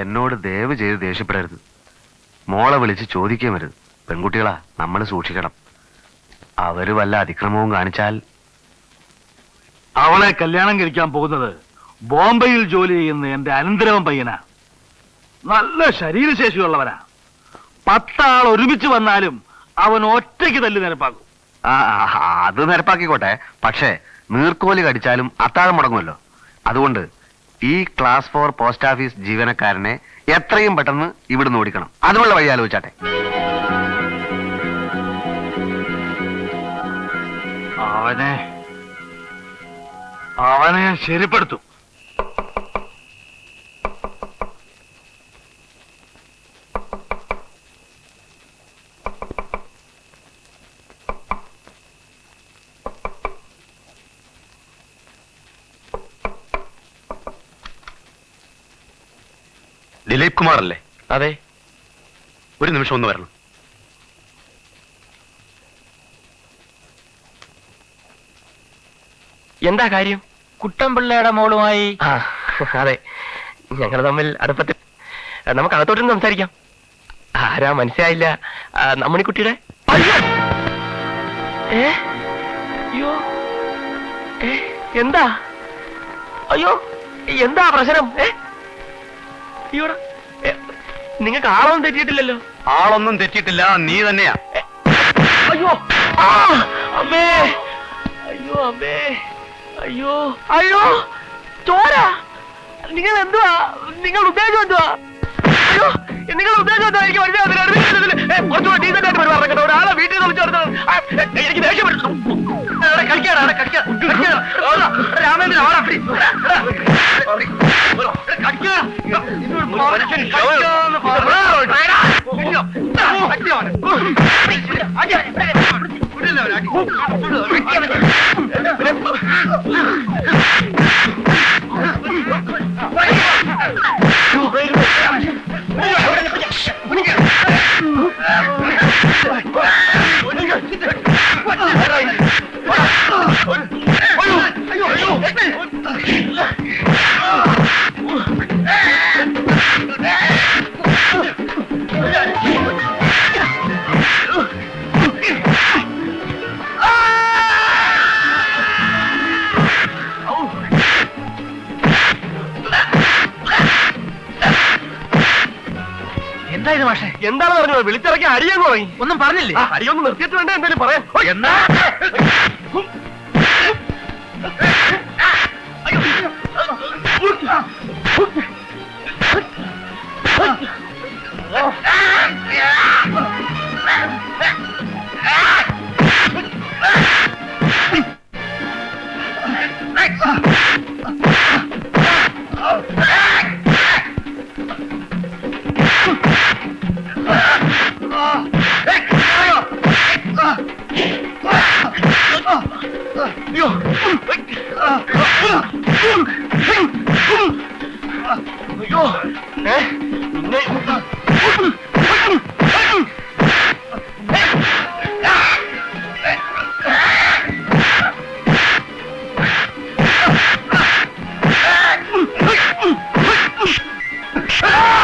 എന്നോട് ദയവ് ചെയ്ത് ദേഷ്യപ്പെടരുത്. മോളെ വിളിച്ച് ചോദിക്കുകയും വരുത് പെൺകുട്ടികളാ നമ്മൾ സൂക്ഷിക്കണം. അവർ വല്ല അതിക്രമവും കാണിച്ചാൽ അവളെ കല്യാണം കഴിക്കാൻ പോകുന്നത് ബോംബെയിൽ ജോലി ചെയ്യുന്ന എന്റെ അനന്തരവൻ പയ്യനാ. നല്ല ശരീരശേഷിയുള്ളവനാ. പത്താൾ ഒരുമിച്ച് വന്നാലും അവൻ ഒറ്റയ്ക്ക് തല്ലി നിരപ്പാക്കും അത് നിരപ്പാക്കിക്കോട്ടെ. പക്ഷേ നീർക്കോലി കടിച്ചാലും അത്താഴം മുടങ്ങുമല്ലോ. അതുകൊണ്ട് ഈ ക്ലാസ് ഫോർ പോസ്റ്റ് ഓഫീസ് ജീവനക്കാരനെ എത്രയും പെട്ടെന്ന് ഇവിടുന്ന് ഓടിക്കണം. അതിനുള്ള വഴി ആലോചിച്ചാട്ടെ. അവനെ അവനെ ശരിപ്പെടുത്തും. ദിലീപ് കുമാർ അല്ലേ അതെ. ഒരു നിമിഷം ഒന്ന് വരണം. എന്താ കാര്യം? കുട്ടൻപിള്ളയുടെ മോളുമായി ആ അതെ. ഞങ്ങൾ തമ്മിൽ അടുപ്പത്തിൽ നമുക്ക് അകത്തോട്ടും സംസാരിക്കാം. ആരാ മനസ്സിലായില്ല. ആ, നമ്മണിക്കുട്ടിയുടെ അയ്യോ! ഏ? അയ്യോ. ഏ? എന്താ? അയ്യോ എന്താ പ്രശ്നം? ഏ? അയ്യോടാ. ഏ, നിങ്ങൾക്ക് ആളൊന്നും തെറ്റിയിട്ടില്ലല്ലോ. ആളൊന്നും തെറ്റിയിട്ടില്ല നീ തന്നെയാ. അയ്യോ ആ അമ്മേ അയ്യോ അമ്മേ അയ്യോ അയ്യോ ചോര. നിങ്ങൾ എന്തുവാ? നിങ്ങൾ ഉദ്ദേശം എന്തുവാ? നിങ്ങൾ ഉദ്ദേശം എന്താ എനിക്ക് മനസ്സിലാകുന്നില്ല കുറച്ചുകൂടെ ഡീസന്റ് ആയിട്ട് പെരുമാറണം ഒരാളെ വീട്ടിൽ നിന്ന് വിളിച്ചു വരുന്നത് എനിക്ക് ദേഷ്യം വരുന്നു അവിടെ കളിക്കാണ് അവിടെ കളിക്കാ കളിക്കാണ് രാമേന്ദ്രൻ അവിടെ അപ്പടി എന്താ ഇത് മാഷെ? എന്താണ് പറഞ്ഞു വിളിച്ചിറക്കി അടിയെന്ന് തുടങ്ങി ഒന്നും പറഞ്ഞില്ലേ? ആ, അടിയൊന്ന് നിർത്തിയിട്ട് വേണ്ട? എന്തായാലും പറയാൻ. ഓ, എന്നാ? അയ്യോ അയ്യോ,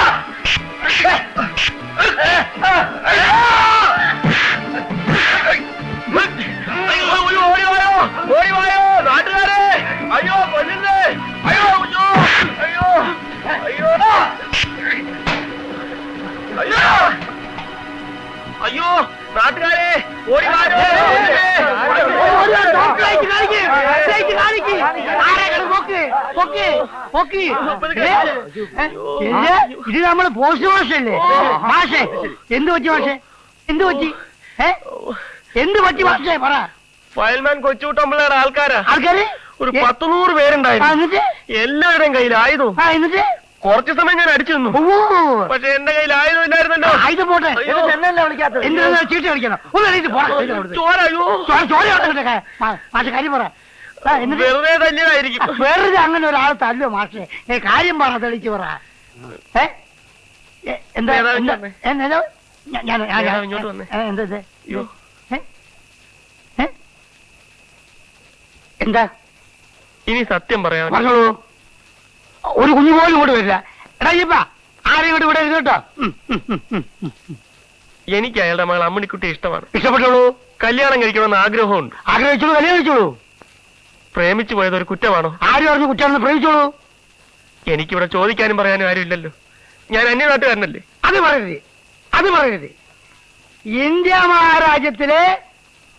ഇത് നമ്മൾ പോസ്റ്റ് മാഷല്ലേ മാഷേ എന്ത് പറ്റി മാഷേ എന്ത് പറ്റി ഏ എന്ത് പറ്റി മാഷേ പറ ഫയൽമാൻ കൊച്ചുകുട്ടമ്പിള്ളയുടെ ആൾക്കാരാ ആൾക്കാര് ഒരു പത്ത് നൂറ് പേരുണ്ടായിരുന്നു എല്ലാവരുടെയും കയ്യിൽ ആയുധവും ആ എന്നിട്ട് കുറച്ചു സമയം ഞാൻ അടിച്ചു നിന്നു പക്ഷെ എന്റെ കയ്യിൽ ആയുധം ഇല്ലായിരുന്നല്ലോ ആയുധം പോട്ടെ ചീട്ട് കളിക്കണം ചോര അയ്യോ ചോര കാര്യം പറ വെറുതെ തല്ലിയതായിരിക്കും വെറുതെ അങ്ങനെ ഒരാളെ തല്ലോ മാഷെ. ഏ കാര്യം പറ തെളിച്ചു പറ. ഏ? എന്താ? എന്താ? ഞാൻ- ഇങ്ങോട്ട് വന്നേ? എന്താ? എന്താ? ഇനി സത്യം പറയാം പറഞ്ഞോളൂ ഒരു കുഞ്ഞു പോലും ഇങ്ങോട്ട് വരില്ല. എടാ ഇപ്പ ആരെയും ഇങ്ങോട്ട് ഇവിടെ കേട്ടോ. എനിക്ക് അയാളുടെ മകൾ അമ്മണിക്കുട്ടി ഇഷ്ടമാണ്. ഇഷ്ടപ്പെട്ടോളൂ? കല്യാണം കഴിക്കണമെന്ന് ആഗ്രഹമുണ്ട്. ആഗ്രഹിച്ചോളൂ കല്യാണം കഴിച്ചോളൂ. പ്രേമിച്ചു പോയത് ഒരു കുറ്റമാണോ? ആര് പറഞ്ഞു കുറ്റമാണെന്ന് പ്രേമിച്ചോളൂ. എനിക്കിവിടെ ചോദിക്കാനും പറയാനും ആരുമില്ലല്ലോ. ഞാൻ അന്യനാട്ടുകാരനല്ലേ? അത് പറയരുത്. അത് പറയരുത്. ഇന്ത്യ മഹാരാജ്യത്തിലെ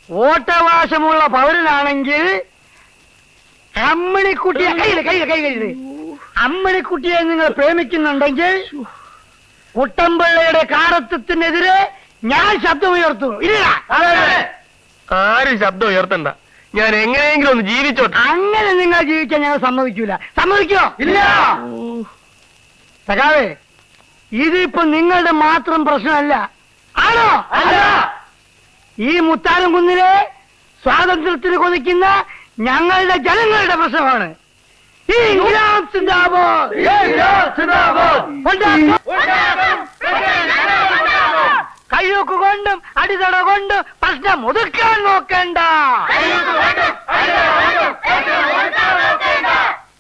വോട്ടവകാശമുള്ള പൗരനാണെങ്കിൽ അമ്മണിക്കുട്ടിയെ കയ്യിൽ കയ്യിൽ കൈ കയ്യിൽ. അമ്മണിക്കുട്ടിയെ നിങ്ങൾ പ്രേമിക്കുന്നുണ്ടെങ്കിൽ കുട്ടമ്പിള്ളയുടെ കാടത്വത്തിനെതിരെ ഞാൻ ശബ്ദമുയർത്തും ഇല്ല ആരും ശബ്ദം ഉയർത്തണ്ട ഞാൻ എങ്ങനെയെങ്കിലും ഒന്ന് ജീവിച്ചോട്ടെ. അങ്ങനെ നിങ്ങൾ ജീവിക്കാൻ ഞങ്ങൾ സമ്മതിക്കൂല. സമ്മതിക്കോ? ഇല്ല. സഖാവേ ഇതിപ്പോ നിങ്ങളുടെ മാത്രം പ്രശ്നമല്ല. ആണോ? അല്ല. ഈ മുത്താനം കുന്നിലെ സ്വാതന്ത്ര്യത്തിന് കൊതിക്കുന്ന ഞങ്ങളുടെ ജനങ്ങളുടെ പ്രശ്നമാണ്. ഈ സിന്ദാബാദ്. ഉണ്ടാക്കും. കയ്യൊക്കെ കൊണ്ടും അടിതട കൊണ്ടും പ്രശ്നം ഒതുക്കാൻ നോക്കണ്ട.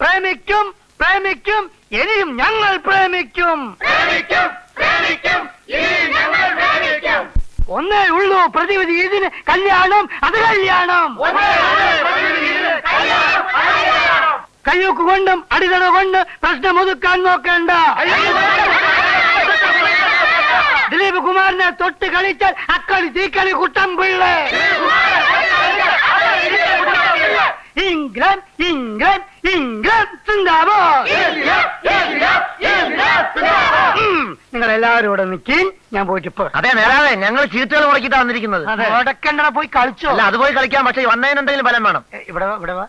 പ്രേമിക്കും പ്രേമിക്കും ഇനിയും ഞങ്ങൾ പ്രേമിക്കും. ഒന്നേ ഉള്ളൂ പ്രതിവിധി ഇതിന് കല്യാണം അത് കല്യാണം. കയ്യൂക്ക് കൊണ്ടും അടിതട കൊണ്ട് പ്രശ്നം ഒതുക്കാൻ നോക്കണ്ട. ദിലീപ് കുമാറിനെ തൊട്ട് കളിച്ചാൽ അക്കളി തീക്കളി കുട്ടം പിള്ള. ഇംഗ്ലണ്ട് ഇംഗ്ലണ്ട് ഇംഗ്ലണ്ട് നിങ്ങൾ എല്ലാവരും ഇവിടെ നിൽക്കീൻ ഞാൻ പോയിട്ട് ഇപ്പൊ അതെ നേരാവേ ഞങ്ങൾ ചീട്ടുകൾ മുടക്കിട്ട് വന്നിരിക്കുന്നത്. മുടക്കണ്ട പോയി കളിച്ചോ. അല്ല അത് പോയി കളിക്കാൻ പക്ഷെ വന്നതിനെന്തെങ്കിലും ഫലം വേണം. ഇവിടെ ഇവിടെ വാ.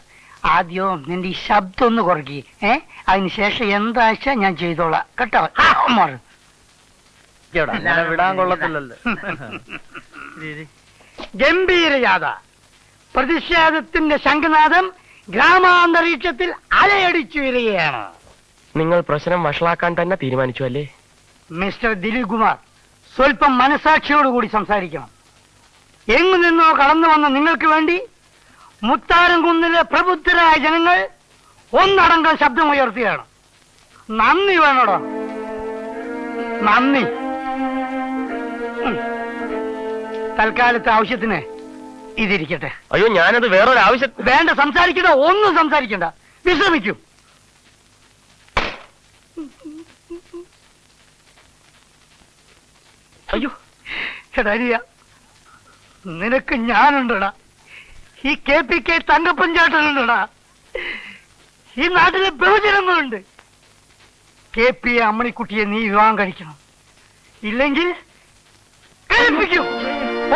ആദ്യം നിന്റെ ഈ ശബ്ദം ഒന്ന് കുറക്കി. ഏ അതിനുശേഷം എന്താ ഞാൻ ചെയ്തോളാം. കേട്ടോ മാറ്. അങ്ങനെ വിടാൻ കൊള്ളത്തില്ലല്ലോ. ഗംഭീര യാത പ്രതിഷേധത്തിന്റെ ശംഖനാഥം ഗ്രാമാന്തരീക്ഷത്തിൽ അലയടിച്ചു വരികയാണ് നിങ്ങൾ പ്രശ്നം വഷളാക്കാൻ തന്നെ തീരുമാനിച്ചു അല്ലേ? മിസ്റ്റർ ദിലീപ് കുമാർ സ്വല്പം മനസാക്ഷിയോടുകൂടി സംസാരിക്കണം. എങ്ങു നിന്നോ കടന്നു വന്ന നിങ്ങൾക്ക് വേണ്ടി മുത്താരം കുന്നിലെ പ്രബുദ്ധരായ ജനങ്ങൾ ഒന്നടങ്കം ശബ്ദമുയർത്തുകയാണ്. നന്ദി വേണോടോ. നന്ദി. തൽക്കാലത്തെ ആവശ്യത്തിന് ഇതിരിക്കട്ടെ. അയ്യോ ഞാനത് വേറൊരു ആവശ്യം വേണ്ട സംസാരിക്കണ്ട ഒന്നും സംസാരിക്കണ്ട. വിശ്രമിക്കൂ. അയ്യോ എടാ നിനക്ക് ഞാനുണ്ടടാ. ഈ കെ പി കെ തങ്കപ്പഞ്ചാട്ടനുണ്ടടാ ഈ നാട്ടിലെ ബഹുജനങ്ങളുണ്ട്. കെ പി അമ്മണിക്കുട്ടിയെ നീ വിവാഹം കഴിക്കണം. ഇല്ലെങ്കിൽ കഴിപ്പിക്കും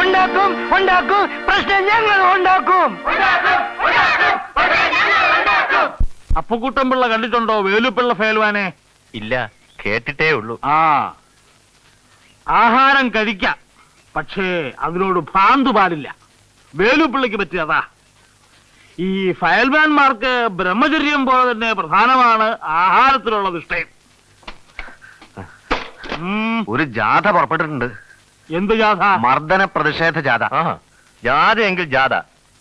ഉണ്ടാക്കും ഉണ്ടാക്കും. പ്രശ്നം ഞങ്ങൾ ഉണ്ടാക്കും. അപ്പുക്കുട്ടൻപിള്ള കണ്ടിട്ടുണ്ടോ? വേലുപ്പിള്ള ഫേൽവാനെ ഇല്ല കേട്ടിട്ടേ ഉള്ളൂ. ആ. ആഹാരം കഴിക്ക. പക്ഷേ അതിനോട് ഭ്രാന്ത് പാടില്ല. വേലുപ്പിള്ളയ്ക്ക് പറ്റിയതാ ഈ ഫയൽമാൻമാർക്ക് ബ്രഹ്മചര്യം പോലെ തന്നെ പ്രധാനമാണ് ആഹാരത്തിലുള്ള നിഷ്ഠയും. ഉം, ഒരു ജാഥ പുറപ്പെട്ടിട്ടുണ്ട്. എന്ത് ജാഥ? മർദ്ദന പ്രതിഷേധ ജാഥ. ആഹാ. ജാഥ എങ്കിൽ ജാഥ.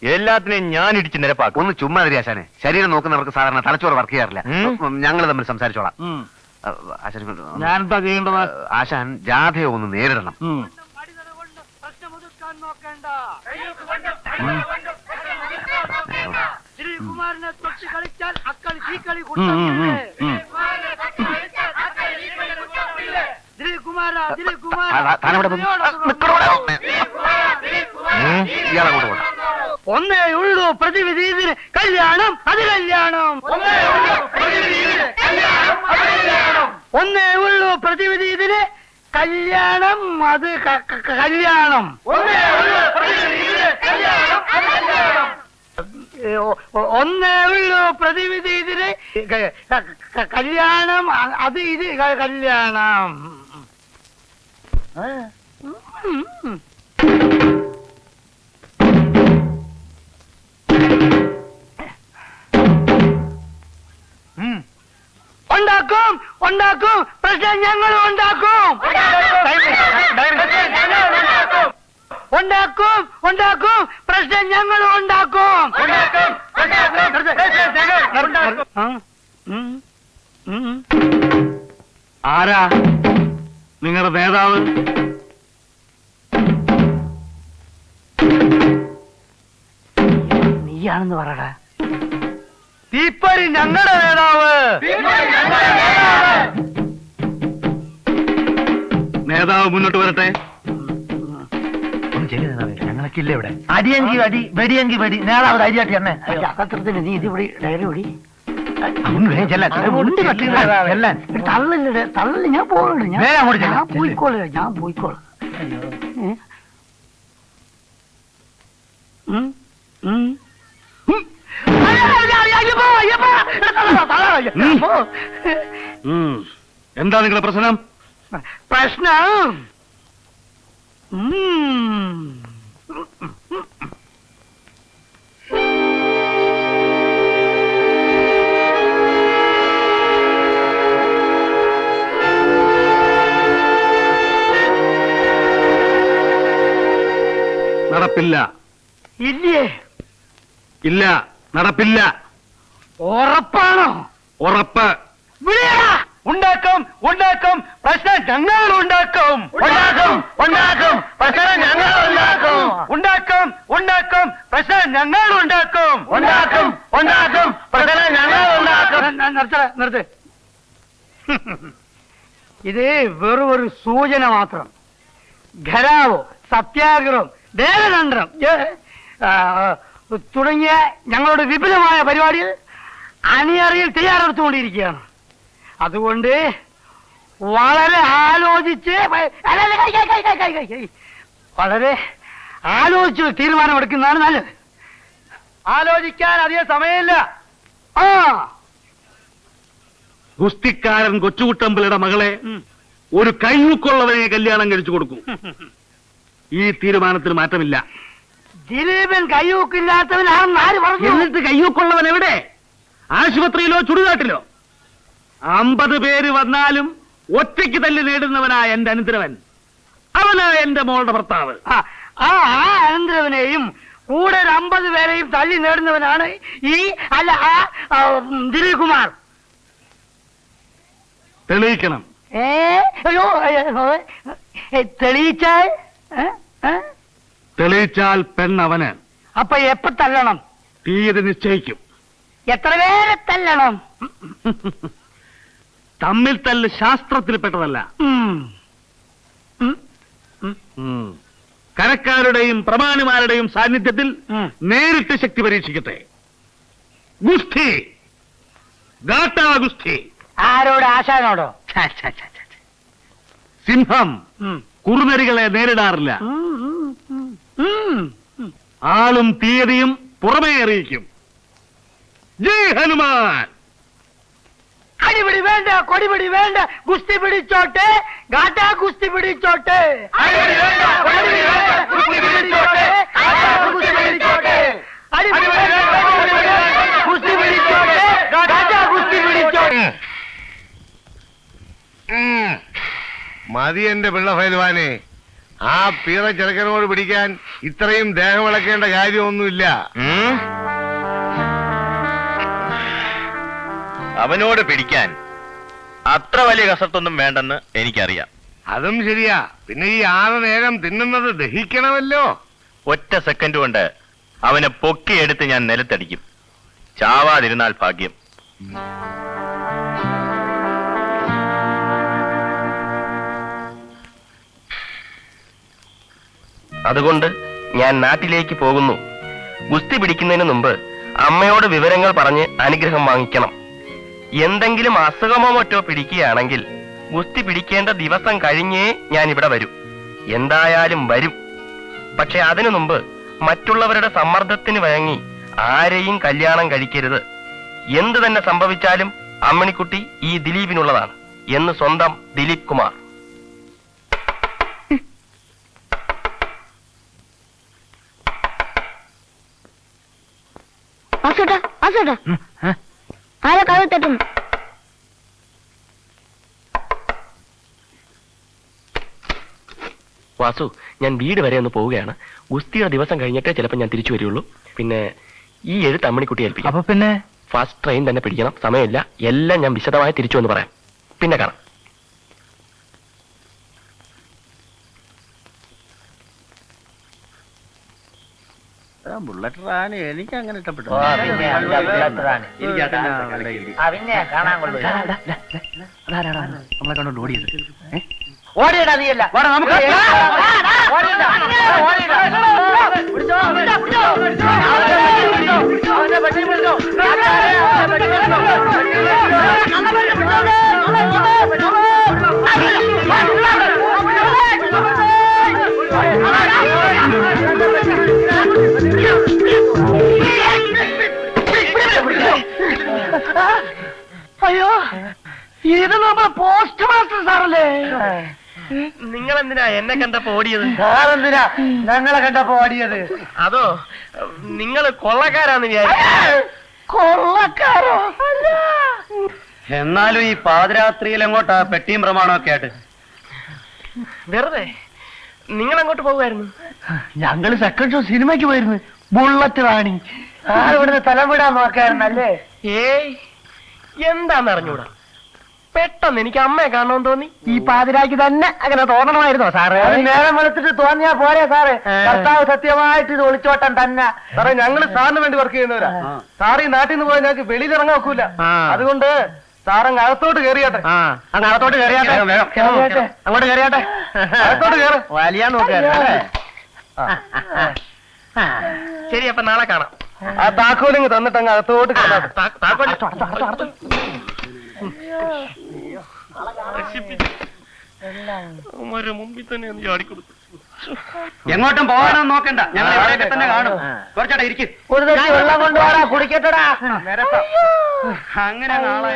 എല്ലാത്തിനെയും ഞാൻ ഇടിച്ച് നിരപ്പാക്കും. ഒന്ന് ചുമ്മാ ആശാനെ. ശരീരം നോക്കുന്നവർക്ക് സാധാരണ തലച്ചോറ് വർക്ക് ചെയ്യാറില്ല. ഞങ്ങൾ തമ്മിൽ സംസാരിച്ചോളാം. ഞാൻ എന്താ ചെയ്യേണ്ടത്? അഹ് ആശാൻ ജാഥയെ ഒന്ന് നേരിടണം. ശ്രീകുമാരനെ തൊട്ട് കളിച്ചാൽ അക്കളി കളി ഉം, ഉം, ഉം, ഉം. ദിലീപ് ദിലീപ് താനവിടെ ഇയാളങ്ങോട്ട് പോട്ടെ ഒന്നേ ഉള്ളൂ പ്രതിവിധി ഇതിന് കല്യാണം. അത് കല്യാണം. ഒന്നേ ഉള്ളൂ പ്രതിവിധി ഇതിന് കല്യാണം. അത് കല്യാണം. ഒന്നേ ഉള്ളൂ പ്രതിവിധി ഇതിന് കല്യാണം അത് ഇത് കല്യാണം. ഉണ്ടാക്കും ഉണ്ടാക്കും പ്രശ്നം ഞങ്ങൾ ഉണ്ടാക്കും ഉണ്ടാക്കും ഉണ്ടാക്കും പ്രശ്നം ഞങ്ങൾ ഉണ്ടാക്കും ആ? ഉം. ഉം. ആരാ നിങ്ങളുടെ നേതാവ്. നീയാണെന്ന് പറയട. തീപ്പരി ഞങ്ങളുടെ നേതാവ്. നേതാവ് മുന്നോട്ട് വരട്ടെ. ഞങ്ങളൊക്കെ ഇല്ല ഇവിടെ? അടിയങ്കി അടി വെടിയങ്കി വെടി. നേതാവ് അരിയാട്ടി എണ്ണേ അകത്രത്തിന് നീ ഇതിവിടെ ഡയറി ഓടി. തള്ളില്ല തള്ളില്ല ഞാൻ പോകണ്ട ഞാൻ വേഗം അങ്ങോട്ട് ചെല്ല്. ഞാൻ പോയിക്കോളാം ഞാൻ പോയിക്കോളാം ഏ? ഉം, ഉം. ഉം. അയ്യോ, അയ്യോ, അയ്യപ്പോ, അയ്യപ്പോ. ഉം. ഉം. എന്താ നിങ്ങളുടെ പ്രശ്നം പ്രശ്നം നടപ്പില്ല. ഇല്ലേ? ഇല്ല നടപ്പില്ല. ഉറപ്പാണോ? ഉറപ്പ്. ഉണ്ടാക്കും ഉണ്ടാക്കും. പ്രശ്നം ഞങ്ങൾ ഉണ്ടാക്കും. ഉണ്ടാക്കും ഉണ്ടാക്കും. പ്രശ്നം ഞങ്ങൾ ഉണ്ടാക്കും. ഉണ്ടാക്കും ഉണ്ടാക്കും. പ്രശ്നം ഞങ്ങൾ ഉണ്ടാക്കും. ഉണ്ടാക്കും ഉണ്ടാക്കും. പ്രശ്നം ഞങ്ങൾ ഉണ്ടാക്കും. നിർത്ത നിർത്ത്. ഇത് വെറും ഒരു സൂചന മാത്രം. ഖരാവോ സത്യാഗ്രഹം ദേവതന്ത്രം ഏ, തുടങ്ങിയ ഞങ്ങളുടെ വിപുലമായ പരിപാടിയിൽ അണിയറിയിൽ തയ്യാറെടുത്തുകൊണ്ടിരിക്കുകയാണ്. അതുകൊണ്ട് വളരെ ആലോചിച്ച്. വളരെ ആലോചിച്ച് തീരുമാനമെടുക്കുന്നതാണ് നല്ലത്. ആലോചിക്കാൻ അധികം സമയമില്ല. ആ. ഗുസ്തിക്കാരൻ കൊച്ചുകുട്ടമ്പിളുടെ മകളെ ഒരു കൈമുക്കുള്ളവനെ കല്യാണം കഴിച്ചു കൊടുക്കും. ഈ തീരുമാനത്തിൽ മാറ്റമില്ല. ദിലീപൻ കയ്യൂക്കില്ലാത്തവനാണെന്ന് ആര് പറഞ്ഞു? എന്നിട്ട് കയ്യൂക്കുള്ളവൻ എവിടെ? ആശുപത്രിയിലോ ചുടുകാട്ടിലോ? അമ്പത് പേര് വന്നാലും ഒറ്റയ്ക്ക് തല്ലി നേടുന്നവനായ എന്റെ അനുദ്രവൻ. അവനാ എന്റെ മോളുടെ ഭർത്താവ്. ആ ആ അനന്തരവനെയും കൂടെ ഒരു അമ്പത് പേരെയും തള്ളി നേടുന്നവനാണ് ഈ അല്ല ആ ആ, ഉം, ദിലീപ് കുമാർ. തെളിയിക്കണം. ഏ അയ്യോ ഏ, തെളിയിച്ചാൽ ഏ? തെളിയിച്ചാൽ പെണ്ണവന്. അപ്പൊ എപ്പ തല്ലണം? തീയതി നിശ്ചയിക്കും. എത്ര പേരെ തല്ലണം? തമ്മിൽ തല്ല് ശാസ്ത്രത്തിൽപ്പെട്ടതല്ല. കരക്കാരുടെയും പ്രമാണിമാരുടെയും സാന്നിധ്യത്തിൽ നേരിട്ട് ശക്തി പരീക്ഷിക്കട്ടെ. ഗുസ്തി. ഗാട്ടാ ഗുസ്തി ആരോട്? ആശാനോടോ? സിംഹം. കുറുനരികളെ നേരിടാറില്ല ഉം, ഉം, ഉം. ഉം. ഉം. ആളും തീയതിയും പുറമേ അറിയിക്കും ജയ് ഹനുമാൻ അടിപിടി വേണ്ട കൊടിപിടി വേണ്ട ഗുസ്തി പിടിച്ചോട്ടെ ഗാട്ടാ ഗുസ്തി പിടിച്ചോട്ടെ അടിപിടി വേണ്ട, കൊടിപിടി വേണ്ട, ഗുസ്തി പിടിച്ചോട്ടെ, ഗാട്ടാ ഗുസ്തി പിടിച്ചോട്ടെ. അടിപിടി വേണ്ട, കൊടിപിടി വേണ്ട, ഗുസ്തി പിടിച്ചോട്ടെ ഗാട്ടാ ഗുസ്തി പിടിച്ചോട്ടെ മതി എന്റെ പിള്ള ഫൈൽവാനെ. ആ പീറ ചെറുക്കനോട് പിടിക്കാൻ ഇത്രയും ദേഹം വിളക്കേണ്ട കാര്യമൊന്നുമില്ല. അവനോട് പിടിക്കാൻ അത്ര വലിയ കസത്തൊന്നും വേണ്ടെന്ന് എനിക്കറിയാം. അതും ശരിയാ. പിന്നെ ഈ ആറ് നേരം തിന്നുന്നത് ദഹിക്കണമല്ലോ. ഒറ്റ സെക്കൻഡ് കൊണ്ട് അവനെ പൊക്കിയെടുത്ത് ഞാൻ നിലത്തടിക്കും. ചാവാതിരുന്നാൽ ഭാഗ്യം. അതുകൊണ്ട് ഞാൻ നാട്ടിലേക്ക് പോകുന്നു. ഗുസ്തി പിടിക്കുന്നതിന് മുമ്പ് അമ്മയോട് വിവരങ്ങൾ പറഞ്ഞ് അനുഗ്രഹം വാങ്ങിക്കണം. എന്തെങ്കിലും അസുഖമോ മറ്റോ പിടിക്കുകയാണെങ്കിൽ ഗുസ്തി പിടിക്കേണ്ട ദിവസം കഴിഞ്ഞേ ഞാൻ ഇവിടെ വരും. എന്തായാലും വരും. പക്ഷെ അതിനു മുമ്പ് മറ്റുള്ളവരുടെ സമ്മർദ്ദത്തിന് വഴങ്ങി ആരെയും കല്യാണം കഴിക്കരുത്. എന്തു തന്നെ സംഭവിച്ചാലും അമ്മണിക്കുട്ടി ഈ ദിലീപിനുള്ളതാണ് എന്ന് സ്വന്തം ദിലീപ് കുമാർ വാസുട്ടാ വാസുട്ടാ ആരാ കഥ തട്ടുന്നു വാസു ഞാൻ വീട് വരെ ഒന്ന് പോവുകയാണ്. ഉസ്തിയുടെ ദിവസം കഴിഞ്ഞിട്ടേ ചിലപ്പോൾ ഞാൻ തിരിച്ചു വരികയുള്ളൂ പിന്നെ ഈ എഴുത്ത് അമ്മണിക്കുട്ടി ഏൽപ്പിക്കും. അപ്പൊ പിന്നെ? ഫാസ്റ്റ് ട്രെയിൻ തന്നെ പിടിക്കണം സമയമില്ല. എല്ലാം ഞാൻ വിശദമായി തിരിച്ചു വന്ന് പറയാം. പിന്നെ കാണാം. ബുള്ളറ്റ് റാണി എനിക്ക് അങ്ങനെ ഇഷ്ടപ്പെട്ടു പിന്നെ കാണാൻ കൊള്ളു നമ്മളെ കണ്ടോണ്ട് ഓടിയത് ഓടിയടാ നീയല്ല നമുക്ക് ഓടിയടാ ഓടിയടാ പിടിച്ചോ പിടിച്ചോ പിടിച്ചോ അവനെ പറ്റി പിടിച്ചോ അയ്യോ ഇത് നമ്മുടെ പോസ്റ്റ് മാസ്റ്റർ സാറല്ലേ? നിങ്ങൾ എന്തിനാ എന്നെ കണ്ടപ്പോ ഓടിയത്? സാറെന്തിനാ ഞങ്ങളെ കണ്ടപ്പോ ഓടിയത്? അതോ നിങ്ങൾ കൊള്ളക്കാരാന്ന് വിചാരിച്ചു? കൊള്ളക്കാരോ? എന്നാലും ഈ പാതിരാത്രിയിൽ എങ്ങോട്ടാ പെട്ടിയും പ്രമാണമൊക്കെ ആയിട്ട്? വെറുതെ നിങ്ങൾ അങ്ങോട്ട് പോകുമായിരുന്നു ഞങ്ങൾ സെക്കൻഡ് ഷോ സിനിമയ്ക്ക് പോയിരുന്നു. ബുള്ളറ്റ് റാണി. ആരിവിടുന്ന് തലം വിടാൻ നോക്കായിരുന്നല്ലേ? ഏയ് എന്താന്ന് അറിഞ്ഞൂടാ പെട്ടെന്ന് എനിക്ക് അമ്മയെ കാണണമെന്ന് തോന്നി. ഈ പാതിരാക്കി തന്നെ അങ്ങനെ തോന്നണമായിരുന്നോ സാറ്? നേരം വെളുത്തിട്ട് തോന്നിയാ പോരെ സാറ്. ഭർത്താവ് സത്യമായിട്ട് ഇത് ഒളിച്ചോട്ടം തന്നെ. സാറേ ഞങ്ങൾ സാറിന് വേണ്ടി വർക്ക് ചെയ്യുന്നവരാ. സാറ് ഈ നാട്ടിൽ നിന്ന് പോയാൽ ഞങ്ങൾക്ക് വെളിയിൽ ഇറങ്ങാൻ ഒക്കൂല അതുകൊണ്ട് സാറങ്ങ് അകത്തോട്ട് കയറിയാട്ടെ അങ്ങ് അകത്തോട്ട് കയറിയാട്ടെ കേറിയാട്ടെ. അങ്ങോട്ട് കയറിയാട്ടെ അകത്തോട്ട് കയറ് വലിയ ശരി അപ്പൊ നാളെ കാണാം. ആ താക്കോലിങ് തന്നിട്ടങ്ങ് അകത്തോട്ട് കയറാട്ടെ താ- താക്കോൽ. നശിപ്പിച്ചു. അവന്മാരെ മുമ്പിൽ തന്നെ എങ്ങോട്ടും പോകാനൊന്നും നോക്കണ്ട. ഞങ്ങൾ ഇവിടെയൊക്കെ തന്നെ കാണും. കുറച്ചേട്ടാ ഇരിക്കും. കുടിക്കട്ടടാ. അങ്ങനെ നാളെ.